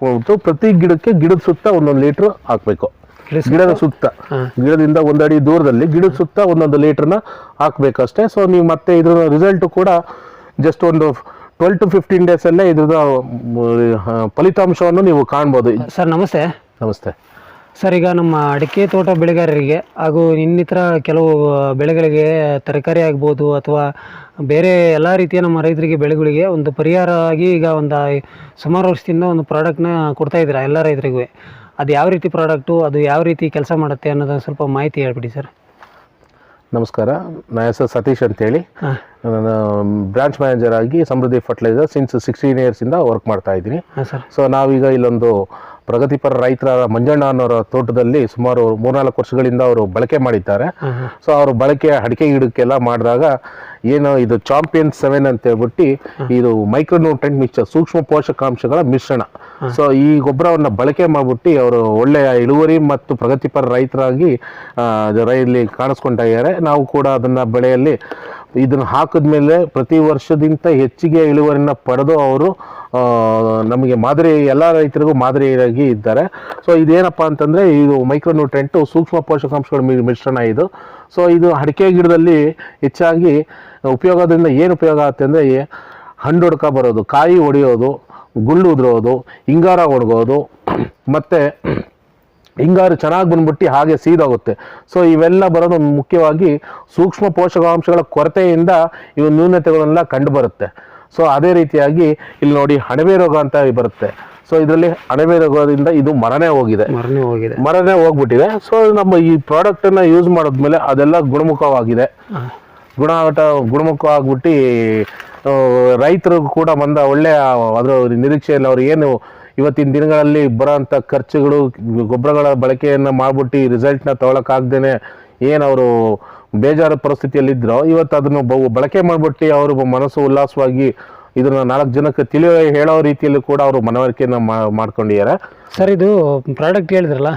ಕೊಟ್ಟು ಪ್ರತಿ ಗಿಡಕ್ಕೆ ಗಿಡದ ಸುತ್ತ ಒಂದೊಂದು ಲೀಟರ್ ಹಾಕಬೇಕು. ಗಿಡದ ಸುತ್ತ. ಗಿಡದಿಂದ ಒಂದಡಿ ದೂರದಲ್ಲಿ ಗಿಡದ ಸುತ್ತ ಒಂದೊಂದು ಲೀಟ್ರನ್ನ ಹಾಕಬೇಕಷ್ಟೇ ಸೊ ನೀವು ಮತ್ತೆ ಇದ್ರ ರಿಸಲ್ಟ್ ಕೂಡ ಜಸ್ಟ್ ಒಂದು ಟ್ವೆಲ್ ಟು ಫಿಫ್ಟೀನ್ ಡೇಸ್ ಅಲ್ಲೇ ಇದ್ರದ ಫಲಿತಾಂಶವನ್ನು ನೀವು ಕಾಣ್ಬೋದು. ಸರ್ ನಮಸ್ತೆ. ನಮಸ್ತೆ. ಸರ್ ಈಗ ನಮ್ಮ ಅಡಿಕೆ ತೋಟ ಬೆಳೆಗಾರರಿಗೆ ಹಾಗೂ ಇನ್ನಿತರ ಕೆಲವು ಬೆಳೆಗಳಿಗೆ ತರಕಾರಿ ಆಗ್ಬೋದು ಅಥವಾ ಬೇರೆ ಎಲ್ಲ ರೀತಿಯ ನಮ್ಮ ರೈತರಿಗೆ ಬೆಳೆಗಳಿಗೆ ಒಂದು ಪರಿಹಾರ ಆಗಿ ಈಗ ಒಂದು ಸುಮಾರು ವರ್ಷದಿಂದ ಒಂದು ಪ್ರಾಡಕ್ಟ್ನ ಕೊಡ್ತಾ ಇದ್ದೀರಾ ಎಲ್ಲ ರೈತರಿಗೂ? ಅದು ಯಾವ ರೀತಿ ಪ್ರಾಡಕ್ಟು ಅದು ಯಾವ ರೀತಿ ಕೆಲಸ ಮಾಡುತ್ತೆ ಅನ್ನೋದನ್ನ ಸ್ವಲ್ಪ ಮಾಹಿತಿ ಹೇಳ್ಬಿಡಿ ಸರ್. ನಮಸ್ಕಾರ ನನ್ನ ಹೆಸರು ಸತೀಶ್ ಅಂತೇಳಿ. ನಾನು ಬ್ರಾಂಚ್ ಮ್ಯಾನೇಜರ್ ಆಗಿ ಸಮೃದ್ಧಿ ಫರ್ಟಿಲೈಸರ್ ಸಿನ್ಸ್ ಸಿಕ್ಸ್ಟೀನ್ ಇಯರ್ಸಿಂದ ವರ್ಕ್ ಮಾಡ್ತಾ ಇದ್ದೀನಿ. ಹಾಂ ಸರ್. ಸೊ ನಾವೀಗ ಇಲ್ಲೊಂದು ಪ್ರಗತಿಪರ ರೈತರ ಮಂಜಣ್ಣ ಅನ್ನೋರ ತೋಟದಲ್ಲಿ ಸುಮಾರು ಮೂರ್ನಾಲ್ಕು ವರ್ಷಗಳಿಂದ ಅವರು ಬಳಕೆ ಮಾಡಿದ್ದಾರೆ. ಸೊ ಅವರು ಬಳಕೆ ಅಡಿಕೆ ಗಿಡಕ್ಕೆಲ್ಲ ಮಾಡಿದಾಗ ಏನು ಇದು ಚಾಂಪಿಯನ್ ಸೆವೆನ್ ಅಂತ ಹೇಳ್ಬಿಟ್ಟು ಇದು ಮೈಕ್ರೋನ್ಯೂಟ್ರೆಂಟ್ ಮಿಕ್ಸ್ಚರ್ ಸೂಕ್ಷ್ಮ ಪೋಷಕಾಂಶಗಳ ಮಿಶ್ರಣ. ಸೊ ಈ ಗೊಬ್ಬರವನ್ನು ಬಳಕೆ ಮಾಡಿಬಿಟ್ಟು ಅವರು ಒಳ್ಳೆಯ ಇಳುವರಿ ಮತ್ತು ಪ್ರಗತಿಪರ ರೈತರಾಗಿ ರೈಲಿ ಕಾಣಿಸ್ಕೊಂಡಿದ್ದಾರೆ ನಾವು ಕೂಡ ಅದನ್ನ ಬೆಳೆಯಲ್ಲಿ ಇದನ್ನು ಹಾಕಿದ್ಮೇಲೆ ಪ್ರತಿ ವರ್ಷದಿಂದ ಹೆಚ್ಚಿಗೆ ಇಳುವರಿನ ಪಡೆದು ಅವರು ನಮಗೆ ಮಾದರಿ, ಎಲ್ಲ ರೈತರಿಗೂ ಮಾದರಿಯಾಗಿ ಇದ್ದಾರೆ. ಸೊ ಇದೇನಪ್ಪ ಅಂತಂದರೆ, ಇದು ಮೈಕ್ರೋನ್ಯೂಟ್ರೆಂಟು ಸೂಕ್ಷ್ಮ ಪೋಷಕಾಂಶಗಳ ಮಿಶ್ರಣ ಇದು. ಸೊ ಇದು ಅಡಿಕೆ ಗಿಡದಲ್ಲಿ ಹೆಚ್ಚಾಗಿ ಉಪಯೋಗದಿಂದ ಏನು ಉಪಯೋಗ ಆಗುತ್ತೆ ಅಂದರೆ, ಹಣ್ಣು ಹೊಡ್ಕ ಬರೋದು, ಕಾಯಿ ಒಡೆಯೋದು, ಗುಳ್ಳು ಉದುರೋದು ಹಿಂಗಾರ ಒಣಗೋದು, ಮತ್ತು ಹಿಂಗಾರು ಚೆನ್ನಾಗಿ ಬಂದ್ಬಿಟ್ಟು ಹಾಗೆ ಸೀದೋಗುತ್ತೆ. ಸೊ ಇವೆಲ್ಲ ಬರೋದು ಮುಖ್ಯವಾಗಿ ಸೂಕ್ಷ್ಮ ಪೋಷಕಾಂಶಗಳ ಕೊರತೆಯಿಂದ ಇವು ನ್ಯೂನತೆಗಳನ್ನೆಲ್ಲ ಕಂಡು ಬರುತ್ತೆ ಸೊ ಅದೇ ರೀತಿಯಾಗಿ ಇಲ್ಲಿ ನೋಡಿ ಅಣಬೆ ರೋಗ ಅಂತ ಬರುತ್ತೆ. ಸೊ ಇದರಲ್ಲಿ ಅಣಬೆ ರೋಗದಿಂದ ಇದು ಮರನೇ ಹೋಗಿದೆ. ಮರನೇ ಹೋಗಿದೆ. ಮರನೇ ಹೋಗ್ಬಿಟ್ಟಿದೆ. ಸೊ ನಮ್ಮ ಈ ಪ್ರಾಡಕ್ಟನ್ನು ಯೂಸ್ ಮಾಡಿದ್ಮೇಲೆ ಅದೆಲ್ಲ ಗುಣಮುಖವಾಗಿದೆ. ಗುಣಮಟ್ಟ ಗುಣಮುಖ ಆಗ್ಬಿಟ್ಟು ರೈತರು ಕೂಡ ಬಂದ ಒಳ್ಳೆಯ ಅದರ ನಿರೀಕ್ಷೆಯಲ್ಲಿ ಅವ್ರು ಏನು ಇವತ್ತಿನ ದಿನಗಳಲ್ಲಿ ಬರೋಂಥ ಖರ್ಚುಗಳು ಗೊಬ್ಬರಗಳ ಬಳಕೆಯನ್ನು ಮಾಡ್ಬಿಟ್ಟು ಈ ರಿಸಲ್ಟ್ನ ಏನು ಅವರು ಬೇಜಾರು ಪರಿಸ್ಥಿತಿಯಲ್ಲಿದ್ದರೋ ಇವತ್ತು ಅದನ್ನು ಬಹು ಬಳಕೆ ಮಾಡಿಬಿಟ್ಟು ಅವರು ಮನಸ್ಸು ಉಲ್ಲಾಸವಾಗಿ ಇದನ್ನ ನಾಲ್ಕು ಜನಕ್ಕೆ ತಿಳಿಯ ಹೇಳೋ ರೀತಿಯಲ್ಲಿ ಕೂಡ ಅವರು ಮನವರಿಕೆಯನ್ನು ಮಾಡ್ಕೊಂಡಿದ್ದಾರೆ. ಸರ್ ಇದು ಪ್ರಾಡಕ್ಟ್ ಹೇಳಿದ್ರಲ್ಲ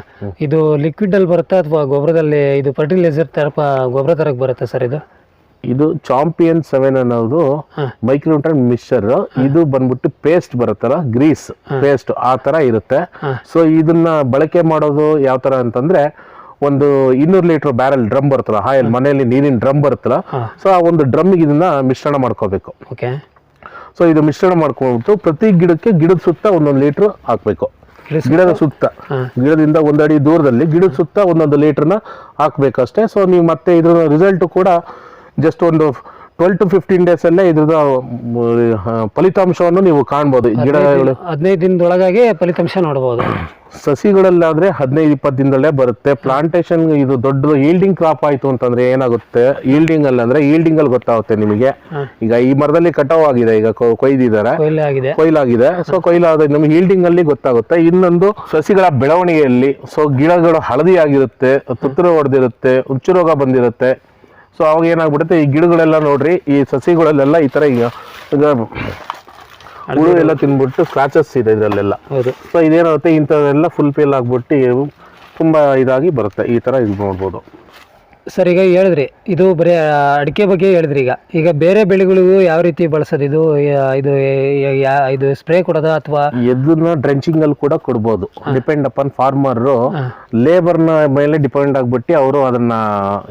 ಇದು ಲಿಕ್ವಿಡ್ ಅಲ್ಲಿ ಬರುತ್ತಾ ಅಥವಾ ಗೊಬ್ಬರದಲ್ಲಿ ಇದು ಫರ್ಟಿಲೈಸರ್ ತರಪ ಗೊಬ್ಬರ ತರಕ್ಕೆ ಬರುತ್ತಾ ಸರ್ ಇದು? ಇದು ಚಾಂಪಿಯನ್ ಸೆವೆನ್ ಅನ್ನೋದು ಹಾಂ. ಮಿಕ್ಸರ್ ಮಿಕ್ಸ್ಚರ್ ಇದು ಬಂದ್ಬಿಟ್ಟು ಪೇಸ್ಟ್ ಬರುತ್ತಲ್ಲ ಗ್ರೀಸ್ ಪೇಸ್ಟ್ ಆ ತರ ಇರುತ್ತೆ. ಸೊ ಇದನ್ನ ಬಳಕೆ ಮಾಡೋದು ಯಾವ ತರ ಅಂತಂದ್ರೆ ಒಂದು ಇನ್ನೂರು ಲೀಟರ್ ಬ್ಯಾರಲ್ ಡ್ರಮ್ ಬರುತ್ತಲ್ಲ ಹಾಯಲ್ ಮನೆಯಲ್ಲಿ ನೀರಿನ ಡ್ರಮ್ ಬರುತ್ತಲ್ಲ. ಸೊ ಆ ಒಂದು ಡ್ರಮ್ ಇದನ್ನ ಮಿಶ್ರಣ ಮಾಡ್ಕೋಬೇಕು. ಓಕೆ. ಸೊ ಇದು ಮಿಶ್ರಣ ಮಾಡ್ಕೊಂಡ್ಬಿಟ್ಟು ಪ್ರತಿ ಗಿಡಕ್ಕೆ ಗಿಡದ ಸುತ್ತ ಒಂದೊಂದು ಲೀಟರ್ ಹಾಕ್ಬೇಕು. ಗಿಡದ ಸುತ್ತ. ಗಿಡದಿಂದ ಒಂದಡಿ ದೂರದಲ್ಲಿ ಗಿಡದ ಸುತ್ತ ಒಂದೊಂದು ಲೀಟರ್ನ ಹಾಕ್ಬೇಕಷ್ಟೇ. ಸೊ ನೀವು ಮತ್ತೆ ಇದ್ರ ರಿಸಲ್ಟ್ ಕೂಡ ಜಸ್ಟ್ ಒಂದು ಟ್ವೆಲ್ ಟು ಫಿಫ್ಟೀನ್ ಡೇಸ್ ಅಲ್ಲೇ ಇದ್ರದ ಫಲಿತಾಂಶವನ್ನು ನೀವು ಕಾಣ್ಬೋದು. ಗಿಡಗಳು ಹದಿನೈದು ದಿನದೊಳಗಾಗಿ ಫಲಿತಾಂಶ ನೋಡ್ಬೋದು. ಸಸಿಗಳಲ್ಲಾದ್ರೆ ಹದಿನೈದು ಇಪ್ಪತ್ತು ದಿನದಲ್ಲೇ ಬರುತ್ತೆ. ಪ್ಲಾಂಟೇಶನ್ ಇದು ದೊಡ್ಡ ಈಲ್ಡಿಂಗ್ ಕ್ರಾಪ್ ಆಯ್ತು ಅಂತಂದ್ರೆ ಏನಾಗುತ್ತೆ? ಈಲ್ಡಿಂಗ್ ಅಲ್ಲ ಅಂದ್ರೆ ಈಲ್ಡಿಂಗ್ ಅಲ್ಲಿ ಗೊತ್ತಾಗುತ್ತೆ ನಿಮಗೆ. ಈಗ ಈ ಮರದಲ್ಲಿ ಕಟಾವ್ ಆಗಿದೆ ಈಗ ಕೊಯ್ದಿದ್ದಾರೆ. ಕೊಯ್ಲಾಗಿದೆ. ಸೊ ಕೊಯ್ಲಾದ ನಮಗೆ ಹೀಲ್ಡಿಂಗ್ ಅಲ್ಲಿ ಗೊತ್ತಾಗುತ್ತೆ. ಇನ್ನೊಂದು ಸಸಿಗಳ ಬೆಳವಣಿಗೆಯಲ್ಲಿ ಸೊ ಗಿಡಗಳು ಹಳದಿ ಆಗಿರುತ್ತೆ ತುತ್ತೂರು ಹೊಡೆದಿರುತ್ತೆ ಹುಚ್ಚು ರೋಗ ಬಂದಿರುತ್ತೆ. ಸೊ ಅವಾಗ ಏನಾಗ್ಬಿಡುತ್ತೆ? ಈ ಗಿಡಗಳೆಲ್ಲ ನೋಡ್ರಿ ಈ ಸಸಿಗಳಲ್ಲೆಲ್ಲ ಈ ತರ ಈಗ ಈಗ ಹುಳು ಎಲ್ಲ ತಿನ್ಬಿಟ್ಟು ಸ್ಕ್ರಾಚಸ್ ಇದೆ ಇದರಲ್ಲೆಲ್ಲ. ಹೌದು. ಸೊ ಇದೇನಾಗುತ್ತೆ? ಇಂಥದ್ದೆಲ್ಲ ಫುಲ್ ಫಿಲ್ ಆಗ್ಬಿಟ್ಟು ತುಂಬಾ ಇದಾಗಿ ಬರುತ್ತೆ. ಈ ತರ ಇದು ನೋಡ್ಬೋದು. ಸರ್ ಈಗ ಹೇಳಿದ್ರಿ ಇದು ಬರೀ ಅಡಿಕೆ ಬಗ್ಗೆ ಹೇಳಿದ್ರಿ ಈಗ. ಈಗ ಬೇರೆ ಬೆಳೆಗಳಿಗೂ ಯಾವ ರೀತಿ ಬಳಸೋದು? ಇದು ಯಾ- ಇದು ಯಾ- ಯಾ- ಇದು ಸ್ಪ್ರೇ ಕೊಡೋದ ಅಥವಾ? ಎದ್ದನ್ನ ಡ್ರೆಂಚಿಂಗ್ ಅಲ್ಲಿ ಕೂಡ ಕೊಡ್ಬೋದು. ಡಿಪೆಂಡ್ ಅಪಾನ್ ಫಾರ್ಮರ್ ಲೇಬರ್ನ ಮೇಲೆ ಡಿಪೆಂಡ್ ಆಗ್ಬಿಟ್ಟು ಅವರು ಅದನ್ನ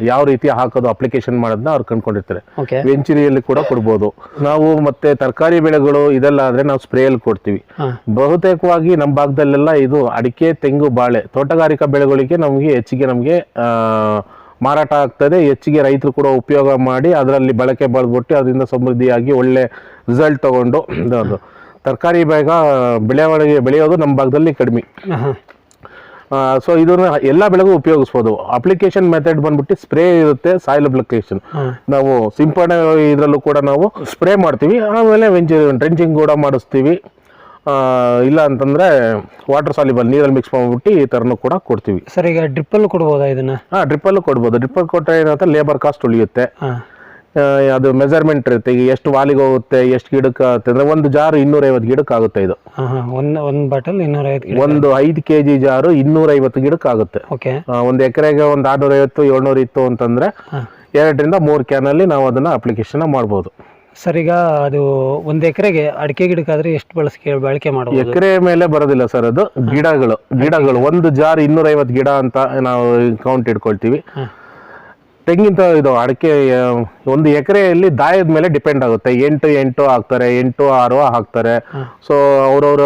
ಯಾವ ರೀತಿ ಹಾಕೋದು ಅಪ್ಲಿಕೇಶನ್ ಮಾಡೋದನ್ನ ಅವ್ರು ಕಂಡ್ಕೊಂಡಿರ್ತಾರೆ. ಓಕೆ ವೆಂಚುರಿಯಲ್ಲಿ ಕೂಡ ಕೊಡ್ಬೋದು. ನಾವು ಮತ್ತೆ ತರಕಾರಿ ಬೆಳೆಗಳು ಇದೆಲ್ಲ ಆದ್ರೆ ನಾವು ಸ್ಪ್ರೇಯಲ್ಲಿ ಕೊಡ್ತೀವಿ. ಹಾಂ. ಬಹುತೇಕವಾಗಿ ನಮ್ಮ ಭಾಗದಲ್ಲೆಲ್ಲ ಇದು ಅಡಿಕೆ ತೆಂಗು ಬಾಳೆ ತೋಟಗಾರಿಕಾ ಬೆಳೆಗಳಿಗೆ ನಮಗೆ ಹೆಚ್ಚಿಗೆ ನಮಗೆ ಮಾರಾಟ ಆಗ್ತದೆ. ಹೆಚ್ಚಿಗೆ ರೈತರು ಕೂಡ ಉಪಯೋಗ ಮಾಡಿ ಅದರಲ್ಲಿ ಬಳಕೆ ಬಳದ್ಬಿಟ್ಟು ಅದರಿಂದ ಸಮೃದ್ಧಿಯಾಗಿ ಒಳ್ಳೆ ರಿಸಲ್ಟ್ ತಗೊಂಡು ಅದು. ತರಕಾರಿ ಬೇಗ ಬೆಳೆವಣಿಗೆ ಬೆಳೆಯೋದು ನಮ್ಮ ಭಾಗದಲ್ಲಿ ಕಡಿಮೆ. ಸೊ ಇದನ್ನ ಎಲ್ಲ ಬೆಳೆಗೂ ಉಪಯೋಗಿಸ್ಬೋದು. ಅಪ್ಲಿಕೇಶನ್ ಮೆಥಡ್ ಬಂದ್ಬಿಟ್ಟು ಸ್ಪ್ರೇ ಇರುತ್ತೆ ಸಾಯಿಲ್ ಅಪ್ಲಿಕೇಶನ್ ನಾವು ಸಿಂಪಡಣೆ ಇದರಲ್ಲೂ ಕೂಡ ನಾವು ಸ್ಪ್ರೇ ಮಾಡ್ತೀವಿ. ಆಮೇಲೆ ವೆಂಚ್ ಡ್ರೆಂಚಿಂಗ್ ಕೂಡ ಮಾಡಿಸ್ತೀವಿ. ಇಲ್ಲ ಅಂತಂದ್ರೆ ವಾಟರ್ ಸಾಲಿಬಲ್ ನೀರಲ್ಲಿ ಮಿಕ್ಸ್ ಮಾಡ್ಬಿಟ್ಟು ಈ ಥರನೂ ಕೂಡ ಕೊಡ್ತೀವಿ. ಸರ್ ಈಗ ಡ್ರಿಪ್ಪಲ್ಲಿ ಕೊಡ್ಬೋದಾ ಇದನ್ನ? ಹಾಂ ಡ್ರಿಪ್ಪಲ್ಲೂ ಕೊಡ್ಬೋದು. ಡ್ರಿಪ್ಪಲ್ಲಿ ಕೊಟ್ಟರೆ ಏನಾಗುತ್ತೆ ಲೇಬರ್ ಕಾಸ್ಟ್ ಉಳಿಯುತ್ತೆ. ಅದು ಮೆಜರ್ಮೆಂಟ್ ಇರುತ್ತೆ. ಈಗ ಎಷ್ಟು ವಾಲಿಗೆ ಹೋಗುತ್ತೆ ಎಷ್ಟು ಗಿಡಕ್ಕೆ ಆಗುತ್ತೆ ಅಂದರೆ ಒಂದು ಜಾರು ಇನ್ನೂರೈವತ್ತು ಗಿಡಕ್ಕೆ ಆಗುತ್ತೆ ಇದು. ಒಂದು ಒಂದು ಬಾಟಲ್ ಇನ್ನೂರೈವತ್ತು ಒಂದು ಐದು ಕೆ ಜಿ ಜಾರು ಇನ್ನೂರೈವತ್ತು ಗಿಡಕ್ಕೆ ಆಗುತ್ತೆ. ಓಕೆ. ಒಂದು ಎಕರೆಗೆ ಒಂದು ಆರ್ನೂರೈವತ್ತು ಏಳ್ನೂರು ಇತ್ತು ಅಂತಂದ್ರೆ ಎರಡರಿಂದ ಮೂರು ಕ್ಯಾನಲ್ಲಿ ನಾವು ಅದನ್ನು ಅಪ್ಲಿಕೇಶನ್ ಮಾಡ್ಬೋದು. ಸರ್ ಈಗ ಅದು ಒಂದ್ ಎಕರೆಗೆ ಅಡಿಕೆ ಗಿಡಕ್ಕಾದ್ರೆ ಎಷ್ಟು ಬಳಸಿಕೆ ಬಳಕೆ ಮಾಡಬಹುದು ಎಕರೆ ಮೇಲೆ ಬರೋದಿಲ್ಲ ಸರ್ ಅದು. ಗಿಡಗಳು ಗಿಡಗಳು ಒಂದು ಜಾರ್ ಇನ್ನೂರೈವತ್ತು ಗಿಡ ಅಂತ ನಾವು ಕೌಂಟ್ ಇಟ್ಕೊಳ್ತೀವಿ. ತೆಂಗಿಂತ ತೆಂಗಿನ ಇದು ಅಡಿಕೆ ಒಂದು ಎಕರೆಯಲ್ಲಿ ದಾಯದ ಮೇಲೆ ಡಿಪೆಂಡ್ ಆಗುತ್ತೆ. ಎಂಟು ಎಂಟು ಹಾಕ್ತಾರೆ ಎಂಟು ಆರು ಹಾಕ್ತಾರೆ. ಸೊ ಅವ್ರವ್ರ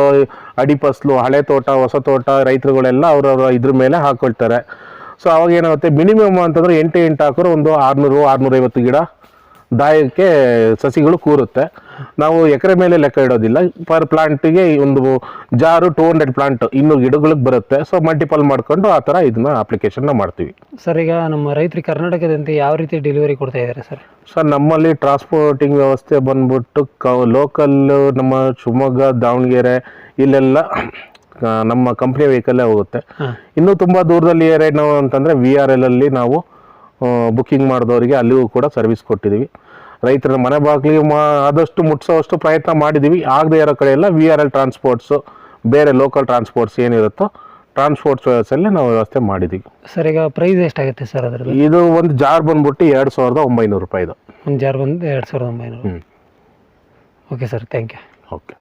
ಅಡಿ ಫಸ್ಲು ಹಳೆ ತೋಟ ಹೊಸ ತೋಟ ರೈತರುಗಳೆಲ್ಲ ಅವ್ರವ್ರ ಇದ್ರ ಮೇಲೆ ಹಾಕೊಳ್ತಾರೆ. ಸೊ ಅವಾಗ ಏನಾಗುತ್ತೆ ಮಿನಿಮಮ್ ಅಂತಂದ್ರೆ ಎಂಟು ಎಂಟು ಹಾಕಿದ್ರೆ ಒಂದು ಆರ್ನೂರು ಆರ್ನೂರೈವತ್ತು ಗಿಡ ದಾಯಕ್ಕೆ ಸಸಿಗಳು ಕೂರುತ್ತೆ. ನಾವು ಎಕರೆ ಮೇಲೆ ಲೆಕ್ಕ ಇಡೋದಿಲ್ಲ. ಪರ್ ಪ್ಲಾಂಟಿಗೆ ಒಂದು ಜಾರು ಟೂ ಹಂಡ್ರೆಡ್ ಪ್ಲಾಂಟ್ ಇನ್ನು ಗಿಡಗಳಿಗೆ ಬರುತ್ತೆ. ಸೊ ಮಲ್ಟಿಪಲ್ ಮಾಡ್ಕೊಂಡು ಆ ಥರ ಇದನ್ನ ಅಪ್ಲಿಕೇಶನ್ನ ಮಾಡ್ತೀವಿ. ಸರ್ ಈಗ ನಮ್ಮ ರೈತರಿಗೆ ಕರ್ನಾಟಕದಂತೆ ಯಾವ ರೀತಿ ಡೆಲಿವರಿ ಕೊಡ್ತಾ ಇದ್ದಾರೆ ಸರ್ ಸರ್ ನಮ್ಮಲ್ಲಿ ಟ್ರಾನ್ಸ್ಪೋರ್ಟಿಂಗ್ ವ್ಯವಸ್ಥೆ ಬಂದ್ಬಿಟ್ಟು ಕ ಲೋಕಲ್ ನಮ್ಮ ಶಿವಮೊಗ್ಗ ದಾವಣಗೆರೆ ಇಲ್ಲೆಲ್ಲ ನಮ್ಮ ಕಂಪ್ನಿ ವೆಹಿಕಲ್ಲೇ ಹೋಗುತ್ತೆ. ಇನ್ನು ತುಂಬ ದೂರದಲ್ಲಿ ಏನೇನು ಅಂತಂದರೆ ವಿ ಆರ್ ಎಲ್ ಅಲ್ಲಿ ನಾವು ಬುಕ್ಕಿಂಗ್ ಮಾಡಿದವರಿಗೆ ಅಲ್ಲಿಗೂ ಕೂಡ ಸರ್ವಿಸ್ ಕೊಟ್ಟಿದ್ದೀವಿ. ರೈತರ ಮನೆ ಬಾಗಿಲಿಗೆ ಮಾ ಆದಷ್ಟು ಮುಟ್ಸೋವಷ್ಟು ಪ್ರಯತ್ನ ಮಾಡಿದ್ದೀವಿ ಆಗದೆ ಇರೋ ಕಡೆ ಎಲ್ಲ ವಿ ಆರ್ ಎಲ್ ಟ್ರಾನ್ಸ್ಪೋರ್ಟ್ಸು ಬೇರೆ ಲೋಕಲ್ ಟ್ರಾನ್ಸ್ಪೋರ್ಟ್ಸ್ ಏನಿರುತ್ತೋ ಟ್ರಾನ್ಸ್ಪೋರ್ಟ್ಸ್ ವ್ಯವಸ್ಥೆಯಲ್ಲಿ ನಾವು ವ್ಯವಸ್ಥೆ ಮಾಡಿದ್ದೀವಿ ಸರ್ ಈಗ ಪ್ರೈಸ್ ಎಷ್ಟಾಗುತ್ತೆ ಸರ್ ಅದರಲ್ಲಿ ಇದು ಒಂದು ಜಾರ್ ಬಂದ್ಬಿಟ್ಟು ಎರಡು ಸಾವಿರದ ಒಂಬೈನೂರು ರೂಪಾಯಿದು ಒಂದು ಜಾರ್ ಬಂದು ಎರಡು ಸಾವಿರದ ಒಂಬೈನೂರು. ಹ್ಞೂ okay sir thank you okay